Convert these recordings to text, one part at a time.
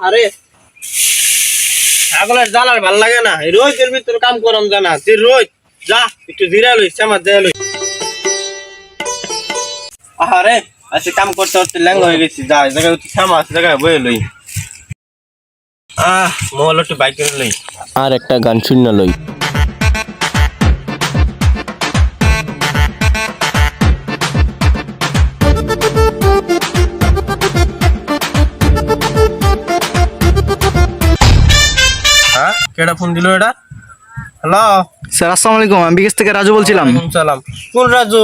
আরে, ছাগলের জ্বালার ভালো লাগে না। রোজ এর ভিতরে কাম করম জানা তুই রোজ যা, একটু জিরা লই আমার দেয়া লই আরে আজকে কাম করতে করতে ল্যাঙ্গ হয়ে গেছি, যা জায়গায় উঠি আছে জায়গায় বয়ে লই। আহ মোবাইল একটু বাইক লই। আর একটা গান শূন্য লই। কেডা ফোন দিল এটা? হ্যালো? স্যার আসসালামু আলাইকুম। আমি বিকেশ থেকে রাজু বলছিলাম। সালাম। কোন রাজু?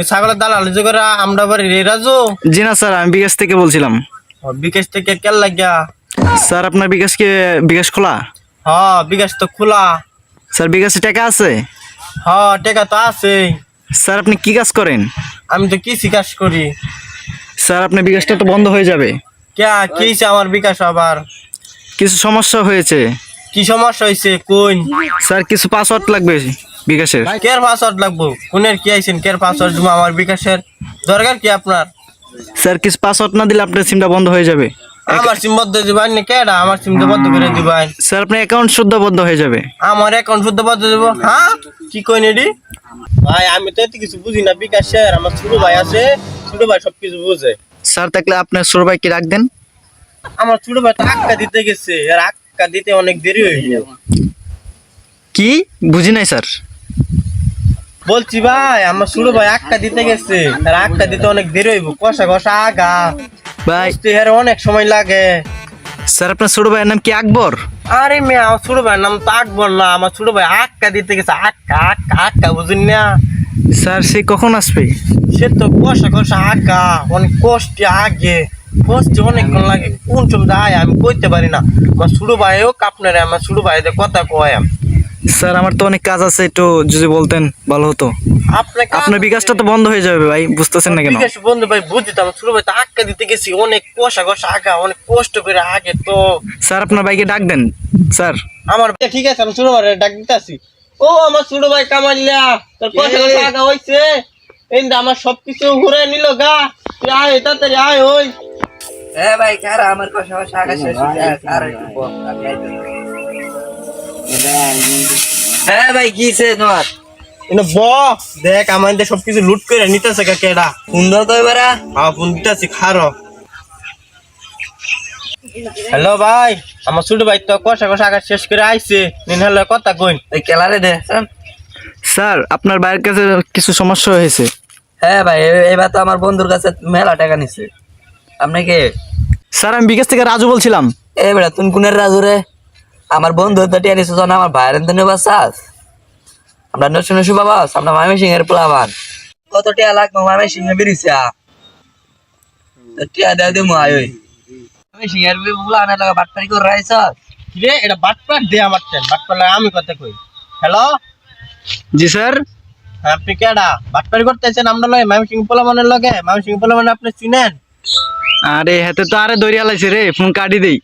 এই ছাগলের দালাল যে করে আমরা বাড়ির এই রাজু। জি না স্যার আমি বিকাশ থেকে বলছিলাম। বিকাশ থেকে কেল লাগিয়া? স্যার আপনার বিকাশকে বিকাশ খোলা? হ্যাঁ বিকাশ তো খোলা। স্যার বিকাশে টাকা আছে? হ্যাঁ টাকা তো আছে স্যার আপনি কি কাজ করেন? আমি তো কি শিকাশ করি। স্যার আপনার বিকাশটা তো বন্ধ হয়ে যাবে। কে কি আমার বিকাশ আবার? কিছু সমস্যা হয়েছে। কি সমস্যা হয়েছে কোন? স্যার কিছু পাসওয়ার্ড লাগবে বিকাশের? কের পাসওয়ার্ড লাগবো? কোনের কি আইছেন? কের পাসওয়ার্ড দিব আমার বিকাশের? দরকার কি আপনার? স্যার কিছু পাসওয়ার্ড না দিলে আপনার সিমটা বন্ধ হয়ে যাবে। আমার সিম বদ্ধ দিবেন না কেডা? আমার সিম তো বদ্ধ করে দিবেন স্যার আপনার অ্যাকাউন্ট শুদ্ধ বন্ধ হয়ে যাবে। আমার অ্যাকাউন্ট শুদ্ধ বন্ধ দেব হ্যাঁ? কি কইন এডি? ভাই আমি তো এত কিছু বুঝি না বিকাশের। আমার ছোট ভাই আছে। ছোট ভাই সবকিছু বুঝে। স্যার থাকলে আপনার ছোট ভাইকে রাখ দেন? আমার ছোট ভাই তো আক্কা দিতে গেছে। আর আক্কা দিতে অনেক দেরি হয়ে গেল কি? বুঝি নাই স্যার। বলছি ভাই আমার ছোট ভাই আক্কা দিতে গেছে। আর আক্কা দিতে অনেক দেরি হইব। কষা কষা আগা। ভাই। হের অনেক সময় লাগে। স্যার আপনার ছোট ভাইয়ের নাম কি আকবর? আরে মেয়ে আমার ছোট ভাইয়ের নাম তো আকবর না। আমার ছোট ভাই আক্কা দিতে গেছে। আক্কা আক্কা আক্কা বুঝুন না। স্যার সে কখন আসবে? সে তো কষা কষা আগা। অনেক কষ্টে আগে। কষ্টে অনেকক্ষণ লাগে কোন সময় আয় আমি কইতে পারি না। আমার ছোট ভাইও কাপনারে আমার ছোট ভাইদের কথা কয় আমি। স্যার আমার তো অনেক কাজ আছে একটু যদি বলতেন ভালো হতো। আপনার বিকাশটা তো বন্ধ হয়ে যাবে ভাই বুঝতেছেন না কেন? বিকাশ বন্ধু ভাই বুঝি তো আমার ছোট ভাই তো আক্কা দিতে গেছি অনেক কষা কষা আগা অনেক কষ্ট করে আগে তো। স্যার আপনার বাইকে ডাক দেন স্যার। আমার ভাই ঠিক আছে আমি ছোট ভাই ডাক দিতেছি। ও আমার ছোট ভাই কামাইলা তোর কষা কষা আগা হইছে। এই আমার সবকিছু ঘুরে নিল গা। তুই আয় তাড়াতাড়ি আয় ওই। হ্যাঁ ভাই কারা? আমার কথা শাখা শেষ হয়ে যায় আর একটু বল, আমি হ্যাঁ ভাই কি তোমার? এনে ব দেখ আমাদের সবকিছু লুট করে নিতেছে কা কেডা। সুন্দর তো এবারে। হ্যাঁ ফোন দিতেছি খারো। হ্যালো ভাই আমার ছোট ভাই তো কষা কষা আগে শেষ করে আইছে। নিন হলো কথা কইন। ওই কেলারে দে। স্যার আপনার বাইরের কাছে কিছু সমস্যা হয়েছে। হ্যাঁ ভাই এবার তো আমার বন্ধুর কাছে মেলা টাকা নিছে। আপনি কে? স্যার আমি বিকাশ থেকে রাজু বলছিলাম। এ বেটা তুন কুনের রাজু রে? আমার বন্ধু তো টিয়া নিছে আমার ভাইয়ের তো নেবা চাস আমরা নশো নশো বাবা আমরা মামি সিং এর পোলাবান। কত টিয়া লাগবে মামি সিং এ বেরিয়েছে তো টিয়া দেওয়া দিমু আয় মামি সিং এর পোলা আনার লাগা বাটপারি করে রাইছ? রে এটা বাটপার দে আমার টেন বাটপার লাগে আমি কথা কই। হ্যালো? জি স্যার। হ্যাঁ আপনি কেডা বাটপারি করতেছেন আমরা লগে মামি সিং পোলা মনের লগে। মামি সিং পোলা মানে আপনি চিনেন? আরে হাতে তো আরে দৌড়িয়া লাইছে রে ফোন কাটি দেই।